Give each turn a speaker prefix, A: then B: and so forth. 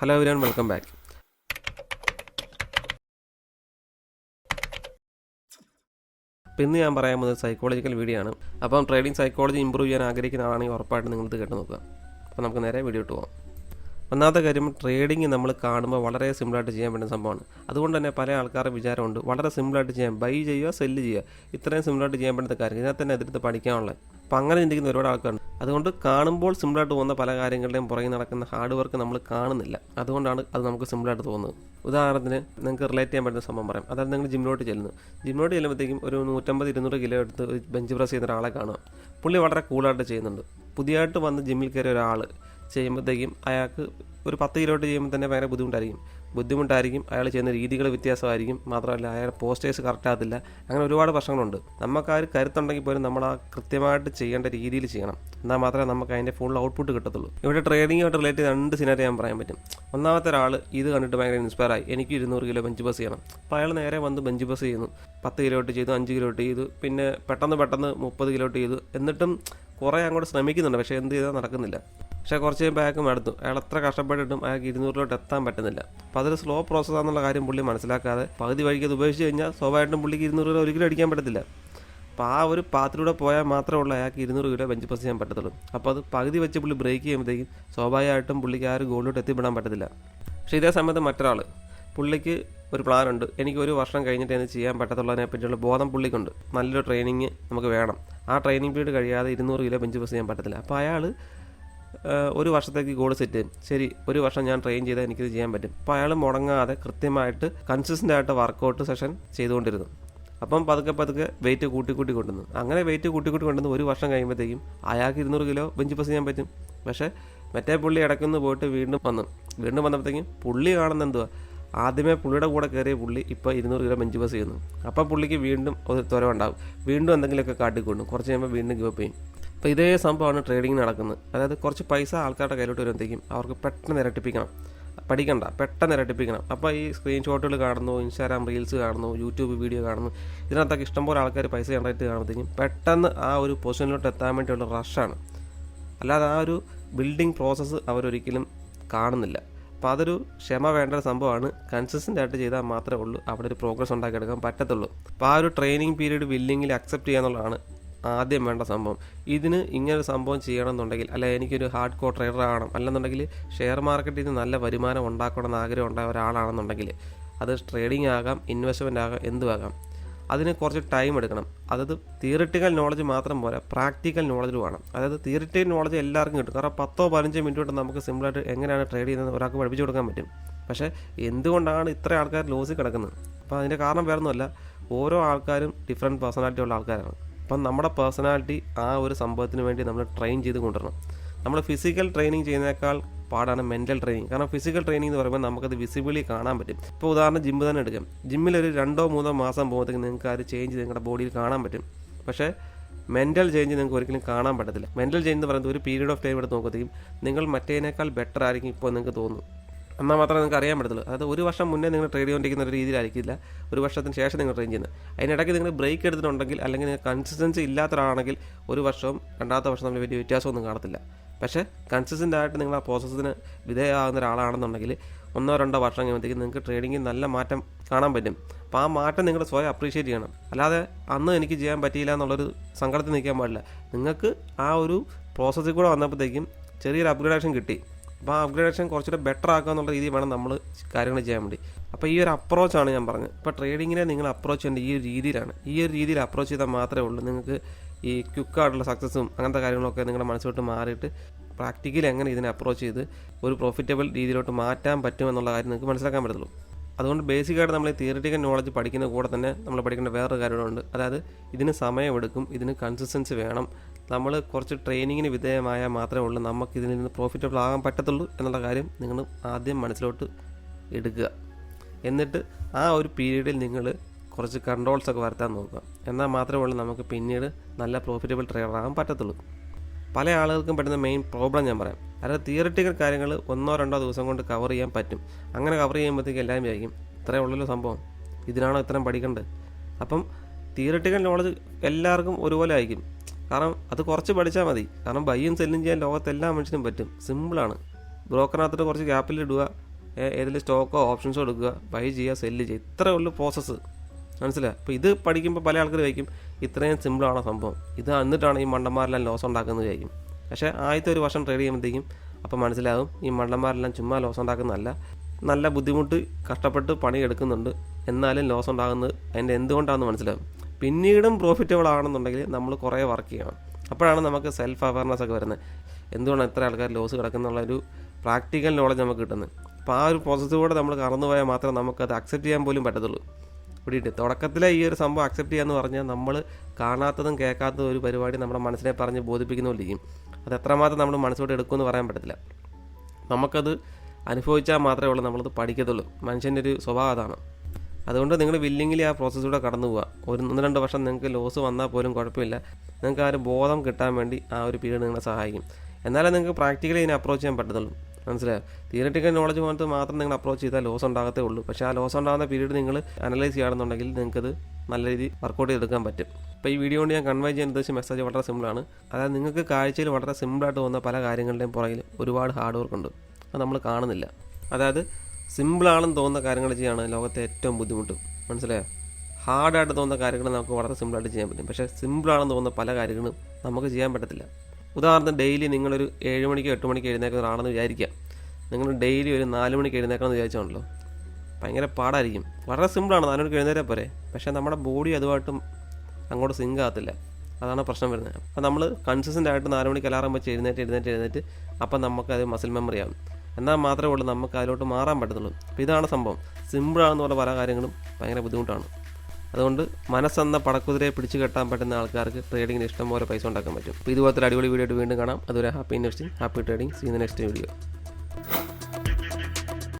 A: Hello everyone welcome back. അപ്പോൾ ഇന്ന് ഞാൻ പറയാൻ പോകുന്നത് സൈക്കോളജിക്കൽ വീഡിയോ ആണ്. അപ്പം ട്രേഡിംഗ് സൈക്കോളജി ഇമ്പ്രൂവ് ചെയ്യാൻ ആഗ്രഹിക്കുന്ന ആളാണെങ്കിൽ ഉറപ്പായിട്ട് നിങ്ങൾ ഇത് കേട്ട് നോക്കുക. അപ്പോൾ നമുക്ക് നേരെ വീഡിയോ ഇട്ട് പോകാം ഒന്നാമത്തെ കാര്യം ട്രേഡിങ് നമ്മൾ കാണുമ്പോൾ വളരെ സിമ്പിളായിട്ട് ചെയ്യാൻ പറ്റുന്ന സംഭവമാണ്. അതുകൊണ്ട് തന്നെ പല ആൾക്കാരുടെ വിചാരമുണ്ട് വളരെ സിമ്പിളായിട്ട് ചെയ്യാം ബൈ ചെയ്യുക സെല്ല് ചെയ്യുക. ഇത്രയും സിമ്പിളായിട്ട് ചെയ്യാൻ പറ്റുന്ന കാര്യം ഇതിനകത്ത് തന്നെ എതിർത്ത് പഠിക്കാനുള്ളത് അപ്പം അങ്ങനെ ചിന്തിക്കുന്ന ഒരുപാട് ആൾക്കാരുണ്ട്. അതുകൊണ്ട് കാണുമ്പോൾ സിമ്പിളായിട്ട് പോകുന്ന പല കാര്യങ്ങളുടെയും പുറകെ നടക്കുന്ന ഹാർഡ് വർക്ക് നമ്മൾ കാണുന്നില്ല. അതുകൊണ്ടാണ് അത് നമുക്ക് സിമ്പിളായിട്ട് തോന്നുന്നത്. ഉദാഹരണത്തിന് നിങ്ങൾക്ക് റിലേറ്റ് ചെയ്യാൻ പറ്റുന്ന സംഭവം പറയാം. അതായത് നിങ്ങൾ ജിമ്മിലോട്ട് ചെല്ലുന്നു. ജിമ്മിലോട്ട് ചെല്ലുമ്പോഴത്തേക്കും ഒരു നൂറ്റമ്പത് ഇരുന്നൂറ് കിലോ എടുത്ത് ബെഞ്ച് പ്രസ് ചെയ്യുന്ന ഒരാളെ കാണുക. പുള്ളി വളരെ കൂളായിട്ട് ചെയ്യുന്നുണ്ട്. പുതിയതായിട്ട് വന്ന് ജിമ്മിൽ കയറിയ ഒരാൾ ചെയ്യുമ്പോഴത്തേക്കും അയാൾക്ക് ഒരു പത്ത് കിലോട്ട് ചെയ്യുമ്പോൾ തന്നെ ഭയങ്കര ബുദ്ധിമുട്ടായിരിക്കും. ബുദ്ധിമുട്ടായിരിക്കും അയാൾ ചെയ്യുന്ന രീതികൾ വ്യത്യാസമായിരിക്കും. മാത്രമല്ല അയാൾ പോസ്റ്റേഴ്സ് കറക്റ്റ് ആകത്തില്ല. അങ്ങനെ ഒരുപാട് പ്രശ്നങ്ങളുണ്ട്. നമുക്ക് ആ ഒരു കരുത്തുണ്ടെങ്കിൽ പോലും നമ്മൾ ആ കൃത്യമായിട്ട് ചെയ്യേണ്ട രീതിയിൽ ചെയ്യണം. എന്നാൽ മാത്രമേ നമുക്ക് അതിന്റെ ഫുൾ ഔട്ട്പുട്ട് കിട്ടത്തുള്ളൂ. ഇവിടെ ട്രേഡിങ്ങുമായിട്ട് റിലേറ്റ് രണ്ട് സിനാരി ഞാൻ പറയാൻ പറ്റും. ഒന്നാമത്തെ ഒരാൾ ഇത് കണ്ടിട്ട് ഭയങ്കര ഇൻസ്പയർ ആയി. എനിക്ക് ഇരുന്നൂറ് കിലോ ബെഞ്ച് ബസ് ചെയ്യണം. അപ്പോൾ അയാൾ നേരെ വന്ന് ബെഞ്ച് ബസ് ചെയ്യുന്നു. പത്ത് കിലോട്ട് ചെയ്തു അഞ്ച് കിലോട്ട് ചെയ്തു. പിന്നെ പെട്ടെന്ന് പെട്ടെന്ന് മുപ്പത് കിലോട്ട് ചെയ്തു. എന്നിട്ടും കുറേ അങ്ങോട്ട് ശ്രമിക്കുന്നുണ്ട്. പക്ഷേ എന്ത് ചെയ്താൽ നടക്കുന്നില്ല. പക്ഷേ കുറച്ച് കഴിയുമ്പോൾ അയാൾക്ക് മടുത്തു. അയാൾ എത്ര കഷ്ടപ്പെട്ടിട്ടും അയാൾക്ക് ഇരുന്നൂറിലോട്ട് എത്താൻ പറ്റുന്നില്ല. അപ്പോൾ അതൊരു സ്ലോ പ്രോസസ്സാണെന്നുള്ള കാര്യം പുള്ളി മനസ്സിലാക്കാതെ പകുതി വഴിക്ക് അത് ഉപേക്ഷിച്ച് കഴിഞ്ഞാൽ സ്വാഭാവികമായിട്ടും പുള്ളിക്ക് ഇരുന്നൂറ് രൂപ ഒരിക്കലും അടിക്കാൻ പറ്റത്തില്ല. അപ്പോൾ ആ ഒരു പാത്തിലൂടെ പോയാൽ മാത്രമേ ഉള്ളൂ അയാൾക്ക് ഇരുന്നൂറ് കിലോ ബെഞ്ച് പ്രസ് ചെയ്യാൻ പറ്റത്തുള്ളൂ. അപ്പോൾ അത് പകുതി വെച്ച് പുള്ളി ബ്രേക്ക് ചെയ്യുമ്പോഴത്തേക്കും സ്വാഭാവികമായിട്ടും പുള്ളിക്ക് ആ ഒരു ഗോളിലോട്ട് എത്തിപ്പെടാൻ പറ്റത്തില്ല. പക്ഷേ ഇതേ സമയത്ത് മറ്റൊരാൾ പുള്ളിക്ക് ഒരു പ്ലാനുണ്ട് എനിക്ക് ഒരു വർഷം കഴിഞ്ഞിട്ട് എന്ത് ചെയ്യാൻ പറ്റത്തുള്ളതിനെ പറ്റിയുള്ള ബോധം പുള്ളിക്കുണ്ട്. നല്ലൊരു ട്രെയിനിങ് നമുക്ക് വേണം. ആ ട്രെയിനിങ് പീരീഡ് കഴിയാതെ ഇരുന്നൂറ് കിലോ ബെഞ്ച് പ്രസ് ചെയ്യാൻ പറ്റത്തില്ല. അപ്പോൾ അയാൾ ഒരു വർഷത്തേക്ക് ഗോൾ സെറ്റ് ചെയ്യും ശരി ഒരു വർഷം ഞാൻ ട്രെയിൻ ചെയ്താൽ എനിക്കിത് ചെയ്യാൻ പറ്റും. അപ്പോൾ അയാൾ മുടങ്ങാതെ കൃത്യമായിട്ട് കൺസിസ്റ്റന്റ് ആയിട്ട് വർക്കൗട്ട് സെഷൻ ചെയ്തുകൊണ്ടിരുന്നു. അപ്പം പതുക്കെ പതുക്കെ വെയിറ്റ് കൂട്ടി കൂട്ടി കൊണ്ടുവന്നു. അങ്ങനെ വെയിറ്റ് കൂട്ടി കൂട്ടി കൊണ്ടുവന്ന് ഒരു വർഷം കഴിയുമ്പോഴത്തേക്കും അയാൾക്ക് ഇരുന്നൂറ് കിലോ ബെഞ്ച് പ്രസ് ചെയ്യാൻ പറ്റും. പക്ഷേ മറ്റേ പുള്ളി ഇടയ്ക്കൊന്ന് പോയിട്ട് വീണ്ടും വന്നു. വീണ്ടും വന്നപ്പോഴത്തേക്കും പുള്ളി കാണുന്ന എന്തുവാ? ആദ്യമേ പുള്ളിയുടെ കൂടെ കയറിയ പുള്ളി ഇപ്പോൾ ഇരുന്നൂറ് കിലോ ബെഞ്ച് പ്രസ് ചെയ്യുന്നു. അപ്പോൾ പുള്ളിക്ക് വീണ്ടും ഒരു ത്വരവുണ്ടാവും വീണ്ടും എന്തെങ്കിലുമൊക്കെ കാട്ടിക്കൊണ്ടു. കുറച്ച് കഴിയുമ്പോൾ വീണ്ടും ഗിവ് ചെയ്യും. അപ്പോൾ ഇതേ സംഭവമാണ് ട്രേഡിംഗ് നടക്കുന്നത്. അതായത് കുറച്ച് പൈസ ആൾക്കാരുടെ കയ്യിലോട്ട് വരുമ്പോഴത്തേക്കും അവർക്ക് പെട്ടെന്ന് ഇരട്ടിപ്പിക്കണം. പഠിക്കണ്ട പെട്ടെന്ന് ഇരട്ടിപ്പിക്കണം. അപ്പോൾ ഈ സ്ക്രീൻഷോട്ടുകൾ കാണുന്നു ഇൻസ്റ്റാഗ്രാം റീൽസ് കാണുന്നു യൂട്യൂബ് വീഡിയോ കാണുന്നു. ഇതിനകത്തൊക്കെ ഇഷ്ടംപോലെ ആൾക്കാർ പൈസ ജനറേറ്റ് കാണുമ്പോഴത്തേക്കും പെട്ടെന്ന് ആ ഒരു പൊസിഷനിലോട്ട് എത്താൻ വേണ്ടിയുള്ള റഷാണ് അല്ലാതെ ആ ഒരു ബിൽഡിംഗ് പ്രോസസ്സ് അവരൊരിക്കലും കാണുന്നില്ല. അപ്പോൾ അതൊരു ക്ഷമ വേണ്ട സംഭവമാണ്. കൺസിസ്റ്റന്റ് ആയിട്ട് ചെയ്താൽ മാത്രമേ ഉള്ളൂ. അവിടെ ഒരു പ്രോഗ്രസ് ഉണ്ടാക്കിയെടുക്കാൻ പറ്റത്തുള്ളൂ. അപ്പോൾ ആ ഒരു ട്രെയിനിങ് പീരീഡ് വില്ലിങ്ങിൽ അക്സെപ്റ്റ് ചെയ്യാന്നുള്ളതാണ് ആദ്യം വേണ്ട സംഭവം. ഇതിന് ഇങ്ങനൊരു സംഭവം ചെയ്യണമെന്നുണ്ടെങ്കിൽ അല്ല എനിക്കൊരു ഹാർഡ് കോർ ട്രേഡർ ആകണം അല്ലെന്നുണ്ടെങ്കിൽ ഷെയർ മാർക്കറ്റിൽ നിന്ന് നല്ല വരുമാനം ഉണ്ടാക്കണമെന്ന് ആഗ്രഹം ഉണ്ടായ ഒരാളാണെന്നുണ്ടെങ്കിൽ അത് ട്രേഡിംഗ് ആകാം ഇൻവെസ്റ്റ്മെന്റ് ആകാം എന്തുമാകാം. അതിന് കുറച്ച് ടൈം എടുക്കണം. അതായത് തിയറിറ്റിക്കൽ നോളജ് മാത്രം പോരാ പ്രാക്ടിക്കൽ നോളജ് വേണം. അതായത് തിയറിറ്റിക്കൽ നോളജ് എല്ലാവർക്കും കിട്ടും. കാരണം പത്തോ പതിനഞ്ചോ മിനിറ്റ് കൊണ്ട് നമുക്ക് സിമ്പിളായിട്ട് എങ്ങനെയാണ് ട്രേഡ് ചെയ്യുന്നത് ഒരാൾക്ക് പഠിപ്പിച്ചു കൊടുക്കാൻ പറ്റും. പക്ഷേ എന്തുകൊണ്ടാണ് ഇത്ര ആൾക്കാർ ലോസിൽ കിടക്കുന്നത്? അപ്പോൾ അതിന്റെ കാരണം വേറൊന്നുമല്ല. ഓരോ ആൾക്കാരും ഡിഫറെന്റ് പേഴ്സണാലിറ്റി ഉള്ള ആൾക്കാരാണ്. അപ്പം നമ്മുടെ പേഴ്സണാലിറ്റി ആ ഒരു സംഭവത്തിന് വേണ്ടി നമ്മൾ ട്രെയിൻ ചെയ്ത് കൊണ്ടുവരണം. നമ്മൾ ഫിസിക്കൽ ട്രെയിനിങ് ചെയ്യുന്നതിനേക്കാൾ പാടാണ് മെന്റൽ ട്രെയിനിങ്. കാരണം ഫിസിക്കൽ ട്രെയിനിങ് എന്ന് പറയുമ്പോൾ നമുക്കത് വിസിബിളി കാണാൻ പറ്റും. ഇപ്പോൾ ഉദാഹരണം ജിമ്മ് തന്നെ എടുക്കാം. ജിമ്മിൽ ഒരു രണ്ടോ മൂന്നോ മാസം പോകുമ്പോഴത്തേക്ക് നിങ്ങൾക്ക് ആ ഒരു ചേഞ്ച് നിങ്ങളുടെ ബോഡിയിൽ കാണാൻ പറ്റും. പക്ഷേ മെന്റൽ ചേഞ്ച് നിങ്ങൾക്ക് ഒരിക്കലും കാണാൻ പറ്റത്തില്ല. മെന്റൽ ചേഞ്ച് എന്ന് പറയുന്നത് ഒരു പീരീഡ് ഓഫ് ടൈം എടുത്ത് നോക്കുമ്പോഴത്തേക്കും നിങ്ങൾ മറ്റേതിനേക്കാൾ ബെറ്റർ ആയിരിക്കും ഇപ്പോൾ നിങ്ങൾക്ക് തോന്നുന്നു എന്നാൽ മാത്രമേ നിങ്ങൾക്ക് അറിയാൻ പറ്റത്തുള്ളൂ. അതായത് ഒരു വർഷം മുന്നേ നിങ്ങൾ ട്രേഡ് ചെയ്തുകൊണ്ടിരിക്കുന്ന ഒരു രീതിയിലായിരിക്കില്ല. ഒരു വർഷത്തിന് ശേഷം നിങ്ങൾ ട്രെയിൻ ചെയ്യുന്നത്. അതിനിടയ്ക്ക് നിങ്ങൾ ബ്രേക്ക് എടുത്തിട്ടുണ്ടെങ്കിൽ അല്ലെങ്കിൽ നിങ്ങൾ കൺസിസ്റ്റൻസി ഇല്ലാത്തതാണെങ്കിൽ ഒരു വർഷവും രണ്ടാമത്തെ വർഷം തമ്മിൽ വലിയ വ്യത്യാസമൊന്നും കാണത്തില്ല. പക്ഷേ കൺസിസ്റ്റന്റ് ആയിട്ട് നിങ്ങൾ ആ പ്രോസസ്സിന് വിധേയമാകുന്ന ഒരാളാണെന്നുണ്ടെങ്കിൽ ഒന്നോ രണ്ടോ വർഷം കഴിയുമ്പോഴത്തേക്ക് നിങ്ങൾക്ക് ട്രേഡിങ്ങിൽ നല്ല മാറ്റം കാണാൻ പറ്റും. അപ്പോൾ ആ മാറ്റം നിങ്ങൾ സ്വയം അപ്രീഷിയേറ്റ് ചെയ്യണം. അല്ലാതെ അന്ന് എനിക്ക് ചെയ്യാൻ പറ്റിയില്ല എന്നുള്ളൊരു സങ്കടത്തിൽ നിൽക്കാൻ പാടില്ല. നിങ്ങൾക്ക് ആ ഒരു പ്രോസസ്സിൽ കൂടെ വന്നപ്പോഴത്തേക്കും ചെറിയൊരു അപ്ഗ്രേഡേഷൻ കിട്ടി. അപ്പോൾ ആ അപ്ഗ്രേഡേഷൻ കുറച്ചുകൂടെ ബെറ്റർ ആക്കുക എന്നുള്ള രീതിയിൽ വേണം നമ്മൾ കാര്യങ്ങൾ ചെയ്യാൻ വേണ്ടി. അപ്പോൾ ഈ ഒരു അപ്രോച്ചാണ് ഞാൻ പറഞ്ഞത്. ഇപ്പോൾ ട്രേഡിങ്ങിനെ നിങ്ങൾ അപ്രോച്ച് ചെയ്യേണ്ട ഈ ഒരു രീതിയിലാണ്. ഈ ഒരു രീതിയിൽ അപ്രോച്ച് ചെയ്താൽ മാത്രമേ ഉള്ളൂ. നിങ്ങൾക്ക് ഈ ക്യുക്കായിട്ടുള്ള സക്സസ്സും അങ്ങനത്തെ കാര്യങ്ങളൊക്കെ നിങ്ങളുടെ മനസ്സിലോട്ട് മാറിയിട്ട് പ്രാക്ടിക്കലി എങ്ങനെ ഇതിനെ അപ്രോച്ച് ചെയ്ത് ഒരു പ്രോഫിറ്റബിൾ രീതിയിലോട്ട് മാറ്റാൻ പറ്റുമെന്നുള്ള കാര്യം നിങ്ങൾക്ക് മനസ്സിലാക്കാൻ പറ്റത്തുള്ളൂ. അതുകൊണ്ട് ബേസിക്കായിട്ട് നമ്മൾ ഈ തിയറിറ്റിക്കൽ നോളജ് പഠിക്കുന്ന കൂടെ തന്നെ നമ്മൾ പഠിക്കേണ്ട വേറൊരു കാര്യമുണ്ട്. അതായത് ഇതിന് സമയമെടുക്കും ഇതിന് കൺസിസ്റ്റൻസി വേണം. നമ്മൾ കുറച്ച് ട്രെയിനിങ്ങിന് വിധേയമായാൽ മാത്രമേ ഉള്ളൂ നമുക്ക് ഇതിൽ നിന്ന് പ്രോഫിറ്റബിൾ ആകാൻ പറ്റത്തുള്ളൂ എന്നുള്ള കാര്യം നിങ്ങൾ ആദ്യം മനസ്സിലോട്ട് എടുക്കുക. എന്നിട്ട് ആ ഒരു പീരീഡിൽ നിങ്ങൾ കുറച്ച് കൺട്രോൾസ് ഒക്കെ വരുത്താൻ നോക്കുക. എന്നാൽ മാത്രമേ ഉള്ളൂ നമുക്ക് പിന്നീട് നല്ല പ്രോഫിറ്റബിൾ ട്രേഡർ ആകാൻ പറ്റത്തുള്ളൂ. പല ആളുകൾക്കും പറ്റുന്ന മെയിൻ പ്രോബ്ലം ഞാൻ പറയാം. അതായത് തിയറിറ്റിക്കൽ കാര്യങ്ങൾ ഒന്നോ രണ്ടോ ദിവസം കൊണ്ട് കവർ ചെയ്യാൻ പറ്റും. അങ്ങനെ കവർ ചെയ്യുമ്പോഴത്തേക്ക് എല്ലാവരും വിചാരിക്കും ഇത്രയേ ഉള്ളല്ലോ സംഭവം. ഇതിനാണോ ഇത്രയും പഠിക്കേണ്ടത്? അപ്പം തിയറിറ്റിക്കൽ നോളജ് എല്ലാവർക്കും ഒരുപോലെ ആയിരിക്കും. കാരണം അത് കുറച്ച് പഠിച്ചാൽ മതി. കാരണം ബയ്യും സെല്ലും ചെയ്യാൻ ലോകത്ത് എല്ലാ മനുഷ്യനും പറ്റും. സിമ്പിളാണ് ബ്രോക്കറിനകത്തോട്ട് കുറച്ച് ക്യാപിറ്റൽ ഇടുക ഏതെങ്കിലും സ്റ്റോക്കോ ഓപ്ഷൻസോ എടുക്കുക ബൈ ചെയ്യുക സെല്ല് ചെയ്യുക. ഇത്രയേ ഉള്ളൂ പ്രോസസ്സ് മനസ്സിലായി? അപ്പോൾ ഇത് പഠിക്കുമ്പോൾ പല ആൾക്കാർ കഴിക്കും ഇത്രയും സിമ്പിളാണോ സംഭവം? ഇത് എന്നിട്ടാണ് ഈ മണ്ടന്മാരെല്ലാം ലോസ് ഉണ്ടാക്കുന്നത് കഴിക്കും പക്ഷേ ആദ്യത്തെ ഒരു വർഷം ട്രേഡ് ചെയ്യുമ്പോഴത്തേക്കും അപ്പോൾ മനസ്സിലാകും ഈ മണ്ടന്മാരെല്ലാം ചുമ്മാ ലോസ് ഉണ്ടാക്കുന്നതല്ല. നല്ല ബുദ്ധിമുട്ട് കഷ്ടപ്പെട്ട് പണിയെടുക്കുന്നുണ്ട്. എന്നാലും ലോസ് ഉണ്ടാകുന്നത് അതിന്റെ എന്തുകൊണ്ടാണെന്ന് മനസ്സിലാകും പിന്നീടും പ്രോഫിറ്റബിൾ ആണെന്നുണ്ടെങ്കിൽ നമ്മൾ കുറേ വർക്ക് ചെയ്യണം. അപ്പോഴാണ് നമുക്ക് സെൽഫ് അവയർനെസ് ഒക്കെ വരുന്നത്. എന്തുകൊണ്ടാണ് ഇത്ര ആൾക്കാർ ലോസ് കിടക്കുന്നുള്ള ഒരു പ്രാക്ടിക്കൽ നോളജ് നമുക്ക് കിട്ടുന്നത്? അപ്പോൾ ആ ഒരു പ്രോസസ്സിലൂടെ നമ്മൾ കടന്നു പോയാൽ മാത്രമേ നമുക്കത് അക്സെപ്റ്റ് ചെയ്യാൻ പോലും പറ്റത്തുള്ളൂ. പിടിയിട്ട്. തുടക്കത്തിലെ ഈ ഒരു സംഭവം അക്സെപ്റ്റ് ചെയ്യാന്ന് പറഞ്ഞാൽ നമ്മൾ കാണാത്തതും കേൾക്കാത്തതും ഒരു പരിപാടി നമ്മുടെ മനസ്സിനെ പറഞ്ഞ് ബോധിപ്പിക്കുന്നുകൊണ്ടിരിക്കും അത് എത്രമാത്രം നമ്മൾ മനസ്സോട്ട് എടുക്കുമെന്ന് പറയാൻ പറ്റത്തില്ല. നമുക്കത് അനുഭവിച്ചാൽ മാത്രമേ ഉള്ളൂ നമ്മളത് പഠിക്കത്തുള്ളൂ. മനുഷ്യന്റെ ഒരു സ്വഭാവം അതാണ്. അതുകൊണ്ട് നിങ്ങൾ വില്ലിങ്ങിലി ആ പ്രോസസ്സിലൂടെ കടന്നു പോവുക. ഒരു ഒന്ന് രണ്ട് വർഷം നിങ്ങൾക്ക് ലോസ് വന്നാൽ പോലും കുഴപ്പമില്ല. നിങ്ങൾക്ക് ആ ഒരു ബോധം കിട്ടാൻ വേണ്ടി ആ ഒരു പീരീഡ് നിങ്ങളെ സഹായിക്കും. എന്നാലേ നിങ്ങൾക്ക് പ്രാക്ടിക്കലി ഇതിനെ അപ്രോച്ച് ചെയ്യാൻ പറ്റത്തുള്ളൂ. മനസ്സിലായോ? തിയറിറ്റിക്കൽ നോളജ് മാത്രം മാത്രം നിങ്ങൾ അപ്രോച്ച് ചെയ്താൽ ലോസ് ഉണ്ടാകത്തേ ഉള്ളൂ. പക്ഷേ ആ ലോസ് ഉണ്ടാകുന്ന പീരീഡ് നിങ്ങൾ അനലൈസ് ചെയ്യുകയാണെന്നുണ്ടെങ്കിൽ നിങ്ങൾക്കത് നല്ല രീതിയിൽ വർക്കൗട്ട് ചെയ്തെടുക്കാൻ പറ്റും. അപ്പോൾ ഈ വീഡിയോ കൊണ്ട് ഞാൻ കൺവേ ചെയ്യാൻ ഉദ്ദേശിച്ച മെസ്സേജ് വളരെ സിമ്പിളാണ് അതായത് നിങ്ങൾക്ക് കാഴ്ചയിൽ വളരെ സിമ്പിളായിട്ട് തോന്നുന്ന പല കാര്യങ്ങളുടെയും പുറകിൽ ഒരുപാട് ഹാർഡ് വർക്ക് ഉണ്ട്. അത് നമ്മൾ കാണുന്നില്ല. അതായത് സിമ്പിളാണെന്ന് തോന്നുന്ന കാര്യങ്ങൾ ചെയ്യാണ് ലോകത്തെ ഏറ്റവും ബുദ്ധിമുട്ട്. മനസ്സിലായോ? ഹാർഡായിട്ട് തോന്നുന്ന കാര്യങ്ങൾ നമുക്ക് വളരെ സിമ്പിളായിട്ട് ചെയ്യാൻ പറ്റും. പക്ഷേ സിമ്പിളാണെന്ന് തോന്നുന്ന പല കാര്യങ്ങളും നമുക്ക് ചെയ്യാൻ പറ്റത്തില്ല. ഉദാഹരണത്തിന് ഡെയിലി നിങ്ങളൊരു ഏഴ് മണിക്ക് എട്ട് മണിക്ക് എഴുന്നേക്കുന്നവരാണെന്ന് വിചാരിക്കുക. നിങ്ങൾ ഡെയിലി ഒരു നാല് മണിക്ക് എഴുന്നേക്കണമെന്ന് വിചാരിച്ചാണല്ലോ. ഭയങ്കര പാടായിരിക്കും. വളരെ സിമ്പിളാണ്. നാല് മണിക്ക് എഴുന്നേറ്റാൽ പോരെ. പക്ഷേ നമ്മുടെ ബോഡി അതുമായിട്ടും അങ്ങോട്ട് സിങ്ക് ആകത്തില്ല. അതാണ് പ്രശ്നം വരുന്നത്. അപ്പോൾ നമ്മൾ കൺസിസ്റ്റന്റ് ആയിട്ട് നാല് മണിക്ക് അലാറം വെച്ച് എഴുന്നേറ്റ് എഴുന്നേറ്റ് എഴുന്നേറ്റ് അപ്പം നമുക്ക് അത് മസിൽ മെമ്മറി ആവും. എന്നാൽ മാത്രമേ ഉള്ളൂ നമുക്ക് അതിലോട്ട് മാറാൻ പറ്റത്തുള്ളൂ. അപ്പോൾ ഇതാണ് സംഭവം. സിമ്പിളാണെന്ന് പറഞ്ഞ പല കാര്യങ്ങളും ഭയങ്കര ബുദ്ധിമുട്ടാണ്. അതുകൊണ്ട് മനസ്സെന്ന പടക്കുതിരയെ പിടിച്ചു കെട്ടാൻ പറ്റുന്ന ആൾക്കാർക്ക് ട്രേഡിങ്ങിന് ഇഷ്ടംപോലെ പൈസ ഉണ്ടാക്കാൻ പറ്റും. അപ്പോൾ ഇതുപോലത്തെ അടിപൊളി വീഡിയോ ആയിട്ട് വീണ്ടും കാണാം. അതുവരെ happy investing happy trading see next video